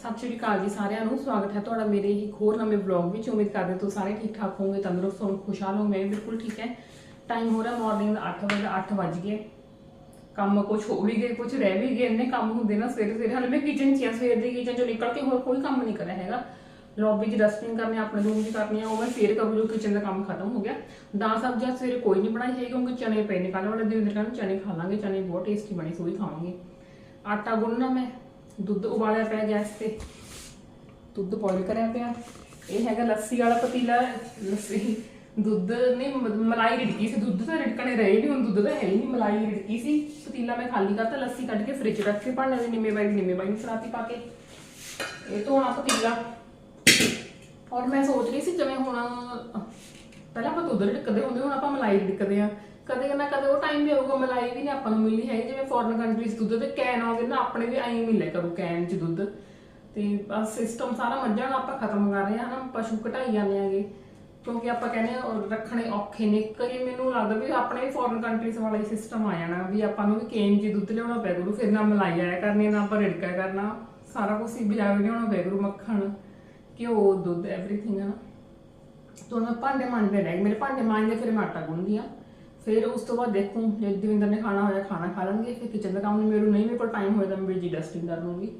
ਸਤਿ ਸ਼੍ਰੀ ਅਕਾਲ ਜੀ ਸਾਰਿਆਂ ਨੂੰ। ਸਵਾਗਤ ਹੈ ਤੁਹਾਡਾ ਮੇਰੇ ਇੱਕ ਹੋਰ ਨਵੇਂ ਵਲੌਗ ਵਿੱਚ। ਉਮੀਦ ਕਰਦੇ ਤੁਸੀਂ ਸਾਰੇ ਠੀਕ ਠਾਕ ਹੋਵੋਗੇ, ਤੰਦਰੁਸਤ ਹੋਵੋਗੇ, ਖੁਸ਼ਹਾਲ ਹੋਵੋਗੇ। ਮੈਂ ਵੀ ਬਿਲਕੁਲ ਠੀਕ ਹੈ। ਟਾਈਮ ਹੋ ਰਿਹਾ ਮਾਰਨਿੰਗ ਦਾ 8 ਵਜੇ 8 ਵੱਜ ਗਏ। ਕੰਮ ਕੁਝ ਹੋ ਵੀ ਗਏ ਕੁਝ ਰਹਿ ਵੀ ਗਏ। ਇੰਨੇ ਕੰਮ ਹੁੰਦੇ ਨਾ ਸਵੇਰੇ ਸਵੇਰੇ ਹਾਲੇ ਮੈਂ ਕਿਚਨ 'ਚ ਆ ਸਵੇਰ ਦੀ ਕਿਚਨ 'ਚੋਂ ਨਿਕਲ ਕੇ ਹੋਰ ਕੋਈ ਕੰਮ ਨਹੀਂ ਕਰਿਆ ਹੈਗਾ। ਲੌਬੀ 'ਚ ਡਸਟਿੰਗ ਕਰਨੀ, ਆਪਣੇ ਰੂਮ 'ਚ ਕਰਨੀ ਆ, ਉਹ ਮੈਂ ਫੇਰ ਕਰੂ, ਜੋ ਕਿਚਨ ਦਾ ਕੰਮ ਖਤਮ ਹੋ ਗਿਆ। ਦਾਲ ਸਬਜ਼ੀ ਸਵੇਰੇ ਕੋਈ ਨਹੀਂ ਬਣਾਈ ਹੈਗੀ, ਕਿਉਂਕਿ ਚਨੇ ਪਏ ਨੇ। ਕੱਲ ਵਾਲੇ ਦਿਨ ਦੇ ਕਹਿੰਦੇ ਚਨੇ ਖਾ ਲਾਂਗੇ, ਚਨੇ ਬਹੁਤ ਟੇਸਟੀ ਬਣੇ, ਸੋ ਹੀ ਖਾਵਾਂਗੇ। ਆਟਾ ਗੁੰਨਣਾ ਮੈਂ। ਦੁੱਧ ਉਬਾਲਿਆ ਪਿਆ ਗੈਸ ਤੇ। ਦੁੱਧ ਬੋਇਲ ਕਰਿਆ ਪਿਆ। ਇਹ ਹੈਗਾ ਲੱਸੀ ਵਾਲਾ ਪਤੀਲਾ। ਲੱਸੀ, ਦੁੱਧ ਨਹੀਂ ਮਲਾਈ ਰਿੜਕੀ ਸੀ। ਦੁੱਧ ਤਾਂ ਰਿੜਕਣੇ ਰਹੇ ਨਹੀਂ ਹੁਣ ਦੁੱਧ ਤਾਂ ਹੈ ਹੀ ਨਹੀਂ ਮਲਾਈ ਰਿੜਕੀ ਸੀ। ਪਤੀਲਾ ਮੈਂ ਖਾਲੀ ਕਰਤਾ। ਲੱਸੀ ਕੱਢ ਕੇ ਫ੍ਰਿਜ ਰੱਖ ਕੇ ਭਾਂਡੇ ਦੇ ਨਿੰਮੇ ਬਾਈ ਨਿੰਮੇ ਬਾਈ ਨੂੰ ਸਰਾਤੀ ਪਾ ਕੇ। ਇਹ ਧੋਣਾ ਪਤੀਲਾ। ਔਰ ਮੈਂ ਸੋਚ ਰਹੀ ਸੀ, ਜਿਵੇਂ ਹੁਣ ਪਹਿਲਾਂ ਆਪਾਂ ਦੁੱਧ ਰਿੜਕਦੇ ਹੁੰਦੇ, ਹੁਣ ਆਪਾਂ ਮਲਾਈ ਰਿੜਕਦੇ ਆ ਕਦੇ ਨਾ ਕਦੇ ਉਹ ਟਾਈਮ ਵੀ ਆਊਗਾ, ਮਲਾਈ ਵੀ ਨਹੀਂ ਆਪਾਂ ਨੂੰ ਮਿਲਣੀ ਹੈ ਜਿਵੇਂ ਫੋਰਨ ਕੰਟਰੀਜ਼ ਦੁੱਧ ਤੇ ਕੈਨ ਆਉਂਦੇ ਨਾ, ਆਪਣੇ ਵੀ ਐਂ ਮਿਲੇ ਕਰੂ ਕੈਨ 'ਚ ਦੁੱਧ। ਤੇ ਬਸ ਸਿਸਟਮ ਸਾਰਾ ਮੱਝਾਂ ਦਾ ਆਪਾਂ ਖਤਮ ਕਰ ਰਹੇ ਹਾਂ ਨਾ, ਪਸ਼ੂ ਘਟਾਈ ਜਾਂਦੇ ਆਗੇ ਕਿਉਂਕਿ ਆਪਾਂ ਕਹਿੰਦੇ ਆ ਰੱਖਣੇ ਔਖੇ ਨੇ, ਕਈ ਮੈਨੂੰ ਲੱਗਦਾ ਵੀ ਆਪਣੇ ਵੀ ਫੋਰਨ ਕੰਟਰੀਜ਼ ਵਾਲਾ ਹੀ ਸਿਸਟਮ ਆ ਜਾਣਾ, ਵੀ ਆਪਾਂ ਨੂੰ ਵੀ ਕੇਨ 'ਚ ਦੁੱਧ ਲਿਆਉਣਾ ਪੈ ਕਰੂ ਫਿਰ ਨਾ ਮਲਾਈ ਆਇਆ ਕਰਨੀ, ਨਾ ਆਪਾਂ ਰਿੜਕਾ ਕਰਨਾ। ਸਾਰਾ ਕੁਝ ਹੀ ਬਜਾਏ ਲਿਆਉਣਾ ਪੈ ਕਰੂ ਮੱਖਣ, ਘਿਓ, ਦੁੱਧ ਐਵਰੀਥਿੰਗ ਹੈ ਨਾ। ਤੋਂ ਮੈਂ ਭਾਂਡੇ ਮਾਂਜਦੇ ਰਹਿ ਗਏ, ਮੇਰੇ ਭਾਂਡੇ ਮਾਂਜਦੇ ਫਿਰ ਮੈਂ ਆਟਾ ਗੁੰਨਦੀ ਆ ਫਿਰ ਉਸ ਤੋਂ ਬਾਅਦ ਦੇਖੂੰ, ਜੇ ਦਵਿੰਦਰ ਨੇ ਖਾਣਾ ਹੋਇਆ, ਖਾਣਾ ਖਾ ਲਾਂਗੇ ਫਿਰ ਕਿਚਨ ਦਾ ਕੰਮ ਮੇਰੇ ਨਹੀਂ, ਮੇਰੇ ਕੋਲ ਟਾਈਮ ਹੋਇਆ ਤਾਂ ਮੈਂ ਜੀ ਡਸਟਿੰਗ ਕਰ ਲੂੰਗੀ